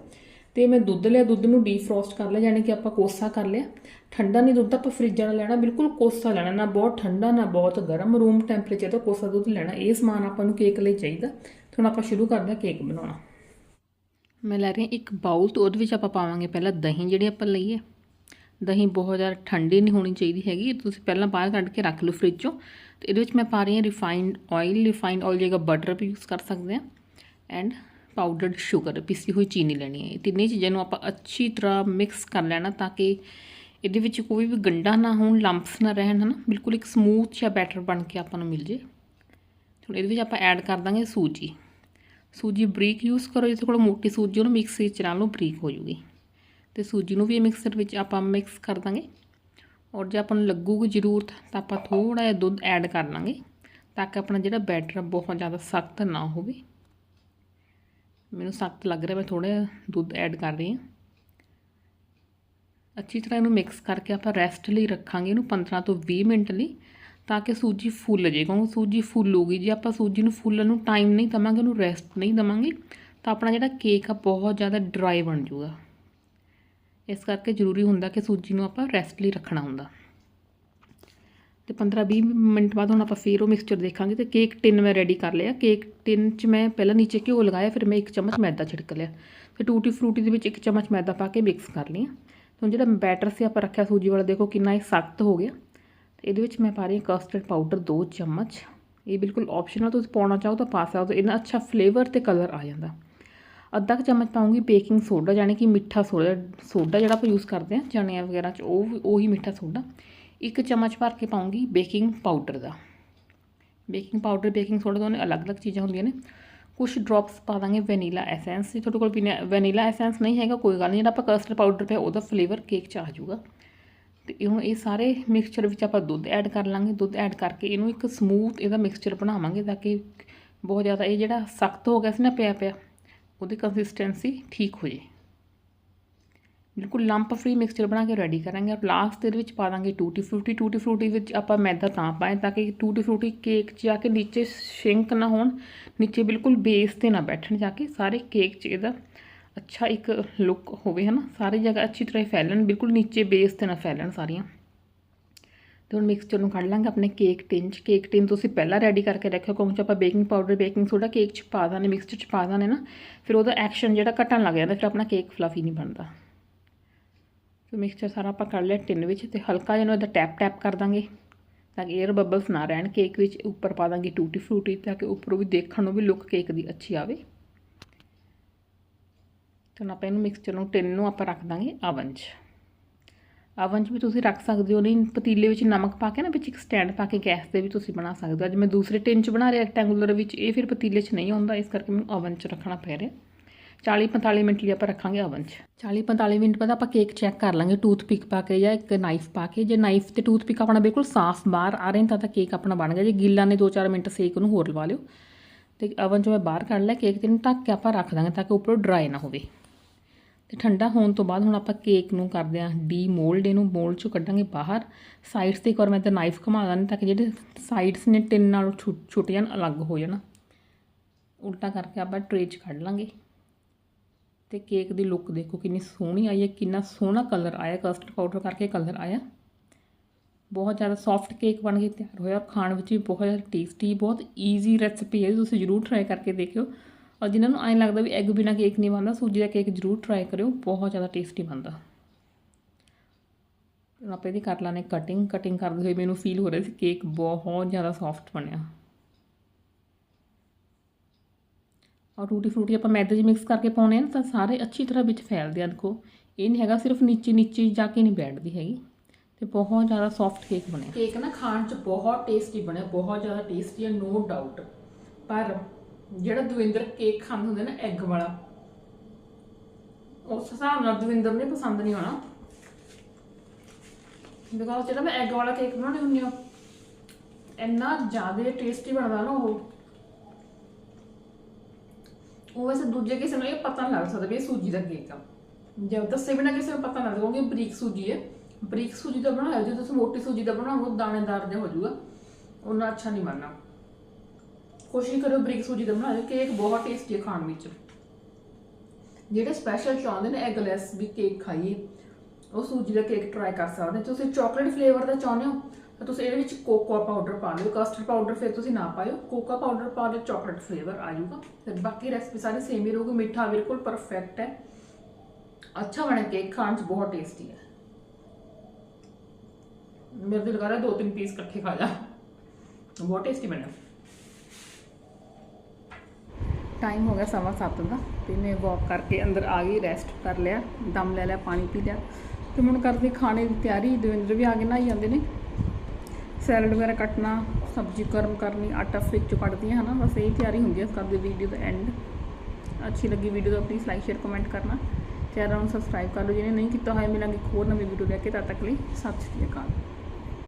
ਤੇ ਮੈਂ ਦੁੱਧ ਲਿਆ, ਦੁੱਧ ਨੂੰ ਡੀਫਰੋਸਟ ਕਰ ਲਿਆ, ਯਾਨੀ ਕਿ ਆਪਾਂ ਕੋਸਾ ਕਰ ਲਿਆ। ਠੰਡਾ ਨਹੀਂ ਦੁੱਧ, ਆਪਾਂ ਫਰਿੱਜਾਂ ਨਾਲ ਲੈਣਾ, ਬਿਲਕੁਲ ਕੋਸਾ ਲੈਣਾ, ਨਾ ਬਹੁਤ ਠੰਡਾ, ਨਾ ਬਹੁਤ ਗਰਮ। ਰੂਮ ਟੈਂਪਰੇਚਰ ਤੇ ਕੋਸਾ ਦੁੱਧ ਲੈਣਾ, ਇਹ ਸਮਾਨ ਆਪਾਂ ਨੂੰ ਕੇਕ ਲਈ ਚਾਹੀਦਾ। ਤੇ ਹੁਣ ਆਪਾਂ ਸ਼ੁਰੂ ਕਰਦੇ ਹਾਂ ਕੇਕ ਬਣਾਉਣਾ। ਮੈਂ ਲੈ ਰਹੀ ਹਾਂ ਇੱਕ ਬਾਉਲ ਤੇ ਉਹਦੇ ਵਿੱਚ ਆਪਾਂ ਪਾਵਾਂਗੇ ਪਹਿਲਾਂ ਦਹੀਂ ਜਿਹੜੀ ਆਪਾਂ ਲਈ ਹੈ। ਦਹੀਂ ਬਹੁਤ ਜ਼ਿਆਦਾ ਠੰਡੀ ਨਹੀਂ ਹੋਣੀ ਚਾਹੀਦੀ ਹੈਗੀ। ਤੁਸੀਂ ਪਹਿਲਾਂ ਬਾਹਰ ਕੱਢ ਕੇ ਰੱਖ ਲਓ ਫ੍ਰਿਜ ਚੋਂ। ਤੇ ਇਹਦੇ ਵਿੱਚ ਮੈਂ ਪਾ ਰਹੀ ਹਾਂ ਰਿਫਾਈਨਡ ਆਇਲ ਰਿਫਾਈਨਡ ਆਇਲ ਜਗ੍ਹਾ ਬਟਰ ਵੀ ਯੂਜ਼ ਕਰ ਸਕਦੇ ਹਾਂ ਐਂਡ ਪਾਊਡਰਡ ਸ਼ੂਗਰ ਪੀਸੀ ਹੋਈ ਚੀਨੀ ਲੈਣੀ ਹੈ। ਇਹ ਤਿੰਨੇ ਚੀਜ਼ਾਂ ਨੂੰ ਆਪਾਂ ਅੱਛੀ ਤਰ੍ਹਾਂ ਮਿਕਸ ਕਰ ਲੈਣਾ ਤਾਂ ਕਿ ਇਹਦੇ ਵਿੱਚ ਕੋਈ ਵੀ ਗੰਡਾ ਨਾ ਹੋਣ ਲੰਪਸ ਨਾ ਰਹਿਣ, ਹਨਾ? ਬਿਲਕੁਲ ਇੱਕ ਸਮੂਥ ਜਿਹਾ ਬੈਟਰ ਬਣ ਕੇ ਆਪਾਂ ਨੂੰ ਮਿਲ ਜੇ। ਹੁਣ ਇਹਦੇ ਵਿੱਚ ਆਪਾਂ ਐਡ ਕਰ ਦਾਂਗੇ ਸੂਜੀ। ਸੂਜੀ ਬਰੀਕ ਯੂਜ਼ ਕਰੋ ਜੇ ਕੋਲ ਮੋਟੀ ਸੂਜੀ ਉਹਨੂੰ ਮਿਕਸੀ ਚ ਨਾਲ ਲਓ ਬਰੀਕ ਹੋ ਜੂਗੀ। ਤੇ ਸੂਜੀ ਨੂੰ ਵੀ ਮਿਕਸਰ ਵਿੱਚ ਆਪਾਂ ਮਿਕਸ ਕਰ ਦਾਂਗੇ। ਔਰ ਜੇ ਆਪਾਂ ਨੂੰ ਲੱਗੂਗੀ ਜ਼ਰੂਰਤ, ਤਾਂ ਆਪਾਂ ਥੋੜਾ ਜਿਹਾ ਦੁੱਧ ਐਡ ਕਰ ਲਾਂਗੇ, ਤਾਂ ਕਿ ਆਪਣਾ ਜਿਹੜਾ ਬੈਟਰ ਬਹੁਤ ਜ਼ਿਆਦਾ ਸਖਤ ਨਾ ਹੋਵੇ। ਮੈਨੂੰ ਸਖਤ ਲੱਗ ਰਿਹਾ, ਮੈਂ ਥੋੜਾ ਜਿਹਾ ਦੁੱਧ ਐਡ ਕਰ ਰਹੀ ਹਾਂ। ਅੱਛੀ ਤਰ੍ਹਾਂ ਇਹਨੂੰ ਮਿਕਸ ਕਰਕੇ ਆਪਾਂ ਰੈਸਟ ਲਈ ਰੱਖਾਂਗੇ ਇਹਨੂੰ 15 ਤੋਂ 20 ਮਿੰਟ ਲਈ, ਤਾਂ ਕਿ ਸੂਜੀ ਫੁੱਲ ਜੇ, ਕਿਉਂਕਿ ਸੂਜੀ ਫੁੱਲੂਗੀ ਜੇ ਆਪਾਂ ਸੂਜੀ ਨੂੰ ਫੁੱਲਣ ਨੂੰ ਟਾਈਮ ਨਹੀਂ ਦਵਾਂਗੇ, ਉਹਨੂੰ ਰੈਸਟ ਨਹੀਂ ਦਵਾਂਗੇ, ਤਾਂ ਆਪਣਾ ਜਿਹੜਾ ਕੇਕ ਆ ਬਹੁਤ ਜ਼ਿਆਦਾ ਡਰਾਈ ਬਣ ਜਾਊਗਾ। ਇਸ ਕਰਕੇ ਜ਼ਰੂਰੀ ਹੁੰਦਾ ਕਿ ਸੂਜੀ ਨੂੰ ਆਪਾਂ ਰੈਸਟ ਲਈ ਰੱਖਣਾ ਹੁੰਦਾ। ਤੇ 15-20 ਮਿੰਟ ਬਾਅਦ ਹੁਣ ਆਪਾਂ ਫੇਰ ਉਹ ਮਿਕਸਚਰ ਦੇਖਾਂਗੇ ਤੇ ਕੇਕ ਟਿਨ ਮੈਂ ਰੈਡੀ ਕਰ ਲਿਆ। ਕੇਕ ਟਿਨ 'ਚ ਮੈਂ ਪਹਿਲਾਂ ਨੀਚੇ ਘਿਓ ਲਗਾਇਆ, ਫਿਰ ਮੈਂ ਇੱਕ ਚਮਚ ਮੈਦਾ ਛਿੜਕ ਲਿਆ। ਫਿਰ ਟੂਟੀ ਫਰੂਟੀ ਦੇ ਵਿੱਚ ਇੱਕ ਚਮਚ ਮੈਦਾ ਪਾ ਕੇ ਮਿਕਸ ਕਰ ਲਿਆ ਹੁਣ ਜਿਹੜਾ ਬੈਟਰ ਸੀ ਆਪਾਂ ਰੱਖਿਆ ਸੂਜੀ ਵਾਲਾ, ਦੇਖੋ ਕਿੰਨਾ ਇਹ ਸਖਤ ਹੋ ਗਿਆ। ਤੇ ਇਹਦੇ ਵਿੱਚ ਮੈਂ ਪਾ ਰਹੀ ਹਾਂ ਕਸਟਰਡ ਪਾਊਡਰ 2 ਚਮਚ। ਇਹ ਬਿਲਕੁਲ ਆਪਸ਼ਨਲ ਤੁਸੀਂ ਪਾਉਣਾ ਚਾਹੋ ਤਾਂ ਪਾ ਸਕਦੇ ਹੋ। ਇਹਨਾਂ ਅੱਛਾ ਫਲੇਵਰ ਤੇ ਕਲਰ ਆ ਜਾਂਦਾ। ਅੱਧਾ ਕੁ ਚਮਚ ਪਾਉਂਗੀ ਬੇਕਿੰਗ ਸੋਡਾ ਯਾਨੀ ਕਿ ਮਿੱਠਾ ਸੋਡਾ ਸੋਡਾ ਜਿਹੜਾ ਆਪਾਂ ਯੂਜ਼ ਕਰਦੇ ਹਾਂ, ਚਣਿਆਂ ਵਗੈਰਾ 'ਚ, ਉਹ ਵੀ- ਉਹੀ ਮਿੱਠਾ ਸੋਡਾ। ਇੱਕ ਚਮਚ ਭਰ ਕੇ ਪਾਉਂਗੀ ਬੇਕਿੰਗ ਪਾਊਡਰ ਦਾ। ਬੇਕਿੰਗ ਪਾਊਡਰ ਬੇਕਿੰਗ ਸੋਡਾ ਦੋਨੇ ਅਲੱਗ-ਅਲੱਗ ਚੀਜ਼ਾਂ ਹੁੰਦੀਆਂ ਨੇ। ਕੁਝ ਡ੍ਰੌਪਸ ਪਾ ਦਾਂਗੇ ਵੈਨੀਲਾ ਐਸੈਂਸ ਜੇ ਤੁਹਾਡੇ ਕੋਲ ਵੈਨੀਲਾ ਐਸੈਂਸ ਨਹੀਂ ਹੈਗਾ, ਕੋਈ ਗੱਲ ਨਹੀਂ। ਜਿਹੜਾ ਆਪਾਂ ਕਸਟਰਡ ਪਾਊਡਰ ਪਿਆ, ਉਹਦਾ ਫਲੇਵਰ ਕੇਕ 'ਚ ਆ ਜਾਊਗਾ। ਤੇ ਇਹ ਹੁਣ ਇਹ ਸਾਰੇ ਮਿਕਸਚਰ ਵਿੱਚ ਆਪਾਂ ਦੁੱਧ ਐਡ ਕਰ ਲਾਂਗੇ। ਦੁੱਧ ਐਡ ਕਰਕੇ ਇਹਨੂੰ ਇੱਕ ਸਮੂਥ ਇਹਦਾ ਮਿਕਸਚਰ ਬਣਾਵਾਂਗੇ ਤਾਂ ਕਿ ਬਹੁਤ ਜ਼ਿਆਦਾ ਇਹ ਜਿਹੜਾ ਸਖਤ ਹੋ ਗਿਆ ਸੀ ਨਾ ਪਿਆ ਪਿਆ ਉਹਦੀ ਕੰਸਿਸਟੈਂਸੀ ਠੀਕ ਹੋ ਜੇ। ਬਿਲਕੁਲ ਲੰਪ ਫ੍ਰੀ ਮਿਕਸਚਰ ਬਣਾ ਕੇ ਰੈਡੀ ਕਰਾਂਗੇ ਔਰ ਲਾਸਟ ਦੇ ਵਿੱਚ ਪਾ ਦਾਂਗੇ ਟੂਟੀ ਫਰੂਟੀ ਟੂਟੀ ਫਰੂਟੀ ਵਿੱਚ ਆਪਾਂ ਮੈਦਾ ਤਾਂ ਪਾਏ ਤਾਂ ਕਿ ਟੂਟੀ ਫਰੂਟੀ ਕੇਕ 'ਚ ਜਾ ਕੇ ਨੀਚੇ ਸ਼ਿੰਕ ਨਾ ਹੋਣ, ਨੀਚੇ ਬਿਲਕੁਲ ਬੇਸ ਤੇ ਨਾ ਬੈਠਣ ਜਾ ਕੇ ਸਾਰੇ ਕੇਕ 'ਚ ਇਹਦਾ ਅੱਛਾ ਇੱਕ ਲੁੱਕ ਹੋਵੇ ਹਨਾ। ਸਾਰੀ ਜਗ੍ਹਾ ਅੱਛੀ ਤਰ੍ਹਾਂ ਫੈਲਣ, ਬਿਲਕੁਲ ਨੀਚੇ ਬੇਸ ਤੇ ਨਾ ਫੈਲਣ ਸਾਰੀਆਂ। ਤੇ ਹੁਣ ਮਿਕਸਚਰ ਨੂੰ ਕੱਢ ਲਾਂਗੇ ਆਪਣੇ ਕੇਕ ਟਿਨ 'ਚ। ਕੇਕ ਟਿਨ ਤੁਸੀਂ ਪਹਿਲਾਂ ਰੈਡੀ ਕਰਕੇ ਰੱਖਿਓ ਕਿਉਂਕਿ ਆਪਾਂ baking powder baking soda cake 'ਚ ਪਾ ਦਾਂਗੇ ਮਿਕਸਚਰ 'ਚ ਪਾ ਦਾਂਗੇ ਨਾ। ਫਿਰ ਉਹਦਾ ਐਕਸ਼ਨ ਜਿਹੜਾ ਘਟਣ ਲੱਗ ਜਾਂਦਾ, ਫਿਰ ਆਪਣਾ ਕੇਕ ਫਲਫੀ ਨਹੀਂ ਬਣਦਾ। ਤੇ ਮਿਕਸਚਰ ਸਾਰਾ ਆਪਾਂ ਕੱਢ ਲਿਆ ਟਿਨ ਵਿੱਚ ਤੇ ਹਲਕਾ ਜਿਹਾ ਇਹਦਾ ਟੈਪ ਟੈਪ ਕਰ ਦਾਂਗੇ, ਤਾਂ ਕਿ 에ਅਰ ਬਬਲਸ ਨਾ ਰਹਿਣ। ਕੇਕ ਵਿੱਚ ਉੱਪਰ ਪਾ ਦਾਂਗੇ ਟੂਟੀ ਫਰੂਟੀ ਤਾਂ ਕਿ ਉੱਪਰੋਂ ਵੀ ਦੇਖਣ ਨੂੰ ਵੀ ਲੁੱਕ ਕੇਕ ਦੀ ਅੱਛੀ ਆਵੇ। ਤੇ ਹੁਣ ਆਪਾਂ ਇਹਨੂੰ ਮਿਕਸਚਰ ਨੂੰ ਟਿਨ ਨੂੰ ਆਪਾਂ ਰੱਖ ਦਾਂਗੇ ਅਵਨ 'ਚ। ਅਵਨ 'ਚ ਵੀ ਤੁਸੀਂ ਰੱਖ ਸਕਦੇ ਹੋ, ਨਹੀਂ, ਪਤੀਲੇ ਵਿੱਚ ਨਮਕ ਪਾ ਕੇ ਨਾ ਵਿੱਚ ਇੱਕ ਸਟੈਂਡ ਪਾ ਕੇ ਗੈਸ ਤੇ ਵੀ ਤੁਸੀਂ ਬਣਾ ਸਕਦੇ ਹੋ। ਅੱਜ ਮੈਂ ਦੂਸਰੇ ਟਿਨ 'ਚ ਬਣਾ ਰਿਹਾ ਰੈਕਟੈਂਗੂਲਰ ਵਿੱਚ, ਇਹ ਫਿਰ ਪਤੀਲੇ 'ਚ ਨਹੀਂ ਆਉਂਦਾ, ਇਸ ਕਰਕੇ ਮੈਨੂੰ ਅਵਨ 'ਚ ਰੱਖਣਾ ਪੈ ਰਿਹਾ। 40-45 ਮਿੰਟ ਲਈ ਆਪਾਂ ਰੱਖਾਂਗੇ ਓਵਨ 'ਚ। 40-45 ਮਿੰਟ ਬਾਅਦ ਆਪਾਂ ਕੇਕ ਚੈੱਕ ਕਰ ਲਾਂਗੇ ਟੂਥਪਿਕ ਪਾ ਕੇ ਜਾਂ ਇੱਕ ਨਾਈਫ ਪਾ ਕੇ। ਜੇ ਨਾਈਫ ਤੇ ਟੂਥਪਿਕ ਆਪਣਾ ਬਿਲਕੁਲ ਸਾਫ਼ ਬਾਹਰ ਆ ਰਹੇ ਤਾਂ ਤਾਂ ਕੇਕ ਆਪਣਾ ਬਣ ਗਿਆ। ਜੇ ਗਿੱਲਾ ਨੇ 2-4 ਮਿੰਟ ਸੇਕ ਨੂੰ ਹੋਰ ਲਵਾ ਲਿਓ। ਤੇ ਅਵਨ 'ਚੋਂ ਮੈਂ ਬਾਹਰ ਕੱਢ ਲਿਆ ਕੇਕ ਤੇ ਨੂੰ ਢੱਕ ਕੇ ਆਪਾਂ ਰੱਖ ਦਾਂਗੇ ਤਾਂ ਕਿ ਉੱਪਰੋਂ ਡਰਾਈ ਨਾ ਹੋਵੇ। ਤੇ ਠੰਡਾ ਹੋਣ ਤੋਂ ਬਾਅਦ ਹੁਣ ਆਪਾਂ ਕੇਕ ਨੂੰ ਕਰਦੇ ਆਂ ਡੀ ਮੋਲਡ ਇਹਨੂੰ ਮੋਲਡ ਚੋਂ ਕੱਢਾਂਗੇ ਬਾਹਰ। ਸਾਈਡਸ ਤੇ ਇੱਕ ਵਾਰ ਮੈਂ ਤਾਂ ਨਾਈਫ ਘੁਮਾ ਦਾਂ ਤਾਂ ਕਿ ਜਿਹੜੇ ਸਾਈਡਸ ਨੇ ਤਿੰਨ ਨਾਲੋਂ ਛੁੱਟ ਜਾਣ, ਅਲੱਗ ਹੋ ਜਾਣ। ਉਲਟਾ ਕਰਕੇ ਆਪਾਂ ਟਰੇ 'ਚ ਕੱਢ ਲਾਂਗੇ। ਤੇ ਕੇਕ ਦੀ ਲੁੱਕ ਦੇਖੋ ਕਿੰਨੀ ਸੋਹਣੀ ਆਈ ਹੈ, ਕਿੰਨਾ ਸੋਹਣਾ ਕਲਰ ਆਇਆ ਕਸਟਰਡ ਪਾਊਡਰ ਕਰਕੇ ਕਲਰ ਆਇਆ। ਬਹੁਤ ਜ਼ਿਆਦਾ ਸੌਫਟ ਕੇਕ ਬਣ ਕੇ ਤਿਆਰ ਹੋਇਆ ਔਰ ਖਾਣ ਵਿੱਚ ਵੀ ਬਹੁਤ ਜ਼ਿਆਦਾ ਟੇਸਟੀ ਬਹੁਤ ਈਜ਼ੀ ਰੈਸਪੀ ਹੈ, ਤੁਸੀਂ ਜ਼ਰੂਰ ਟਰਾਈ ਕਰਕੇ ਦੇਖਿਓ। ਔਰ ਜਿਨ੍ਹਾਂ ਨੂੰ ਐਂ ਲੱਗਦਾ ਵੀ ਐਗ ਬਿਨਾ ਕੇਕ ਨਹੀਂ ਬਣਦਾ, ਸੂਜੀ ਦਾ ਕੇਕ ਜ਼ਰੂਰ ਟਰਾਈ ਕਰਿਓ, ਬਹੁਤ ਜ਼ਿਆਦਾ ਟੇਸਟੀ ਬਣਦਾ। ਹੁਣ ਆਪਾਂ ਇਹਦੀ ਕਰ ਲਾਣੇ ਕਟਿੰਗ ਕਟਿੰਗ ਕਰਦੇ ਹੋਏ ਮੈਨੂੰ ਫੀਲ ਹੋ ਰਿਹਾ ਸੀ ਕੇਕ ਬਹੁਤ ਜ਼ਿਆਦਾ ਸੌਫਟ ਬਣਿਆ। ਔਰ ਟੂਟੀ ਫਰੂਟੀ ਆਪਾਂ ਮੈਦੇ 'ਚ ਮਿਕਸ ਕਰਕੇ ਪਾਉਣੇ ਆ ਤਾਂ ਸਾਰੇ ਅੱਛੀ ਤਰ੍ਹਾਂ ਵਿੱਚ ਫੈਲਦੇ ਆ, ਦੇਖੋ। ਇਹ ਨਹੀਂ ਹੈਗਾ ਸਿਰਫ ਨੀਚੇ ਨੀਚੇ ਜਾ ਕੇ ਨਹੀਂ ਬੈਠਦੀ ਹੈਗੀ। ਤੇ ਬਹੁਤ ਜ਼ਿਆਦਾ ਸੌਫਟ ਕੇਕ ਬਣਿਆ। ਕੇਕ ਨਾ ਖਾਣ 'ਚ ਬਹੁਤ ਟੇਸਟੀ ਬਣਿਆ, ਬਹੁਤ ਜ਼ਿਆਦਾ ਟੇਸਟੀ ਹੈ ਨੋ ਡਾਊਟ ਪਰ ਜਿਹੜਾ ਦਵਿੰਦਰ ਕੇਕ ਖਾਂਦੇ ਹੁੰਦੇ ਨਾ ਐਗ ਵਾਲਾ। ਉਸ ਹਿਸਾਬ ਨਾਲ ਦਵਿੰਦਰ ਨੇ ਪਸੰਦ ਨਹੀਂ ਆਉਣਾ। ਬਿਕਾਜ਼ ਜਿਹੜਾ ਮੈਂ ਐਗ ਵਾਲਾ ਕੇਕ ਬਣਾਉਣੀ ਹੁੰਦੀ ਆ ਇੰਨਾ ਜ਼ਿਆਦਾ ਟੇਸਟੀ ਬਣਦਾ ਨਾ ਉਹ। ਉਹ ਵੈਸੇ ਦੂਜੇ ਕਿਸੇ ਨੂੰ ਇਹ ਪਤਾ ਨਹੀਂ ਲੱਗ ਸਕਦਾ ਵੀ ਇਹ ਸੂਜੀ ਦਾ ਕੇਕ ਆ। ਜੇ ਦੱਸੇ ਬਿਨਾ ਕਿਸੇ ਨੂੰ ਪਤਾ ਲੱਗ ਲੱਗਦਾ ਕਿਉਂਕਿ ਬਰੀਕ ਸੂਜੀ ਹੈ। ਬਰੀਕ ਸੂਜੀ ਦਾ ਬਣਾਇਆ, ਜੇ ਤੁਸੀਂ ਮੋਟੀ ਸੂਜੀ ਦਾ ਬਣਾਓਗੇ, ਉਹ ਦਾਣੇਦਾਰ ਜਿਹਾ ਹੋ ਜਾਊਗਾ। ਉਹਨਾਂ ਅੱਛਾ ਨਹੀਂ ਬਣਨਾ। ਕੋਸ਼ਿਸ਼ ਕਰੋ ਬਰੀਕ ਸੂਜੀ ਦਾ ਬਣਾਓ ਕੇਕ ਬਹੁਤ ਟੇਸਟੀ ਹੈ ਖਾਣ ਵਿੱਚ। ਜਿਹੜੇ ਸਪੈਸ਼ਲ ਚਾਹੁੰਦੇ ਨੇ ਐਗਲੈਸ ਵੀ ਕੇਕ ਖਾਈਏ, ਉਹ ਸੂਜੀ ਦਾ ਕੇਕ ਟਰਾਈ ਕਰ ਸਕਦੇ ਤੁਸੀਂ ਚਾਕਲੇਟ ਫਲੇਵਰ ਦਾ ਚਾਹੁੰਦੇ ਹੋ, ਤਾਂ ਤੁਸੀਂ ਇਹਦੇ ਵਿੱਚ ਕੋਕੋ ਪਾਊਡਰ ਪਾ ਲਿਓ। ਕਸਟਰਡ ਪਾਊਡਰ ਫਿਰ ਤੁਸੀਂ ਨਾ ਪਾਇਓ। ਕੋਕਾ ਪਾਊਡਰ ਪਾ ਲਿਓ ਚਾਕਲੇਟ ਫਲੇਵਰ ਆ ਜਾਊਗਾ। ਫਿਰ ਬਾਕੀ ਰੈਸਪੀ ਸਾਰੀ ਸੇਮ ਹੀ ਰਹੂਗੀ। ਮਿੱਠਾ ਬਿਲਕੁਲ ਪਰਫੈਕਟ ਹੈ। ਅੱਛਾ ਬਣਿਆ ਕੇਕ ਖਾਣ ਚ, ਬਹੁਤ ਟੇਸਟੀ ਹੈ। ਮੇਰੇ ਦਿਲ ਕਰ ਰਿਹਾ ਦੋ ਤਿੰਨ ਪੀਸ ਇਕੱਠੇ ਖਾ ਜਾ। ਬਹੁਤ ਟੇਸਟੀ ਬਣਿਆ। ਟਾਈਮ ਹੋ ਗਿਆ ਸਵਾ ਸੱਤ ਦਾ ਤੇ ਮੈਂ ਵਾਕ ਕਰਕੇ ਅੰਦਰ ਆ ਗਈ ਰੈਸਟ ਕਰ ਲਿਆ, ਦਮ ਲੈ ਲਿਆ, ਪਾਣੀ ਪੀ ਲਿਆ। ਤੇ ਹੁਣ ਕਰਦੇ ਖਾਣੇ ਦੀ ਤਿਆਰੀ, ਦਵਿੰਦਰ ਵੀ ਆ ਕੇ ਨਹਾਈ ਜਾਂਦੇ ਨੇ। ਸੈਲਡ ਵਗੈਰਾ ਕੱਟਣਾ, ਸਬਜ਼ੀ ਗਰਮ ਕਰਨੀ, ਆਟਾ ਫ੍ਰਿਜ ਚੋਂ ਕੱਢਦੀ ਹਾਂ ਹਨਾ ਬਸ ਇਹ ਤਿਆਰੀ ਹੁੰਦੀ ਹੈ। ਕਰਦੇ ਵੀਡੀਓ ਦਾ ਐਂਡ ਅੱਛੀ ਲੱਗੀ ਵੀਡੀਓ ਤਾਂ ਪਲੀਜ਼ ਲਾਈਕ ਸ਼ੇਅਰ ਕਮੈਂਟ ਕਰਨਾ। ਚੈਨਲ ਨੂੰ ਸਬਸਕ੍ਰਾਈਬ ਕਰ ਲਓ। ਜਿਹਨੇ ਨਹੀਂ ਕੀਤਾ ਹੋਇਆ, ਮਿਲਾਂਗੇ ਇੱਕ ਹੋਰ ਨਵੀਂ ਵੀਡੀਓ ਲੈ ਕੇ। ਤਦ ਤੱਕ ਲਈ ਸਤਿ ਸ਼੍ਰੀ ਅਕਾਲ।